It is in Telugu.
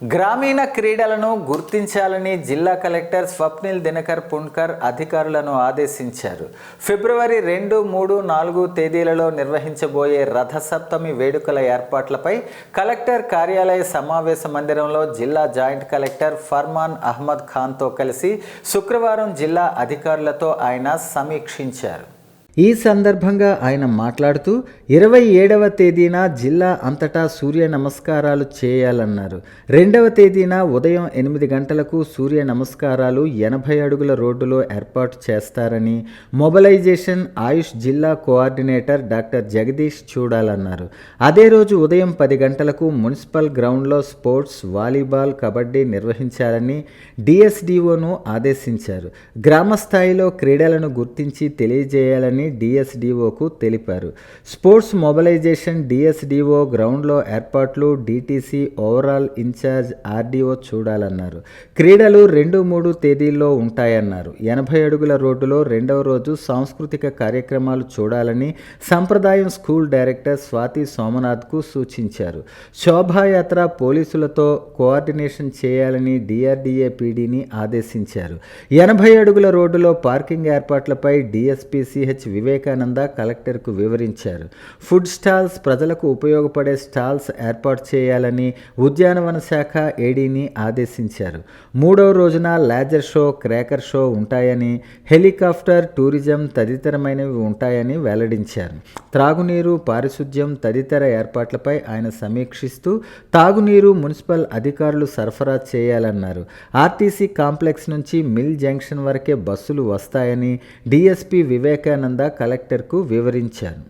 గ్రామీణ క్రీడలను గుర్తించాలని జిల్లా కలెక్టర్ స్వప్నిల్ దినకర్ పుణ్కర్ అధికారులను ఆదేశించారు. ఫిబ్రవరి రెండు మూడు నాలుగు తేదీలలో నిర్వహించబోయే రథసప్తమి వేడుకల ఏర్పాట్లపై కలెక్టర్ కార్యాలయ సమావేశ మందిరంలో జిల్లా జాయింట్ కలెక్టర్ ఫర్మాన్ అహ్మద్ ఖాన్తో కలిసి శుక్రవారం జిల్లా అధికారులతో ఆయన సమీక్షించారు. ఈ సందర్భంగా ఆయన మాట్లాడుతూ ఇరవై ఏడవ తేదీన జిల్లా అంతటా సూర్య నమస్కారాలు చేయాలన్నారు. రెండవ తేదీన ఉదయం ఎనిమిది గంటలకు సూర్య నమస్కారాలు ఎనభై అడుగుల రోడ్డులో ఏర్పాటు చేస్తారని మొబలైజేషన్ ఆయుష్ జిల్లా కోఆర్డినేటర్ డాక్టర్ జగదీష్ చూడాలన్నారు. అదే రోజు ఉదయం పది గంటలకు మున్సిపల్ గ్రౌండ్లో స్పోర్ట్స్ వాలీబాల్ కబడ్డీ నిర్వహించాలని డిఎస్డిఓను ఆదేశించారు. గ్రామ స్థాయిలో క్రీడలను గుర్తించి తెలియజేయాలని డిఎస్డిఓకు తెలిపారు. స్పోర్ట్స్ మొబలైజేషన్ డిఎస్డిఓ గ్రౌండ్లో ఏర్పాట్లు డిటిసి ఓవరాల్ ఇన్ఛార్జ్ ఆర్డీఓ చూడాలన్నారు. క్రీడలు రెండు మూడు తేదీల్లో ఉంటాయన్నారు. ఎనభై అడుగుల రోడ్డులో రెండవ రోజు సాంస్కృతిక కార్యక్రమాలు చూడాలని సంప్రదాయం స్కూల్ డైరెక్టర్ స్వాతి సోమనాథ్కు సూచించారు. శోభాయాత్ర పోలీసులతో కోఆర్డినేషన్ చేయాలని డిఆర్డీఏ పీడీని ఆదేశించారు. ఎనభై అడుగుల రోడ్డులో పార్కింగ్ ఏర్పాట్లపై డిఎస్పీ సిహెచ్ వివేకానంద కలెక్టర్కు వివరించారు. ఫుడ్ స్టాల్స్ ప్రజలకు ఉపయోగపడే స్టాల్స్ ఏర్పాటు చేయాలని ఉద్యానవన శాఖ ఏడీని ఆదేశించారు. మూడవ రోజున లేజర్ షో క్రేకర్ షో ఉంటాయని హెలికాప్టర్ టూరిజం తదితరమైనవి ఉంటాయని వెల్లడించారు. త్రాగునీరు పారిశుద్ధ్యం తదితర ఏర్పాట్లపై ఆయన సమీక్షిస్తూ తాగునీరు మున్సిపల్ అధికారులు సరఫరా చేయాలన్నారు. ఆర్టీసీ కాంప్లెక్స్ నుంచి మిల్ జంక్షన్ వరకే బస్సులు వస్తాయని డిఎస్పీ వివేకానంద కలెక్టర్కు వివరించాను.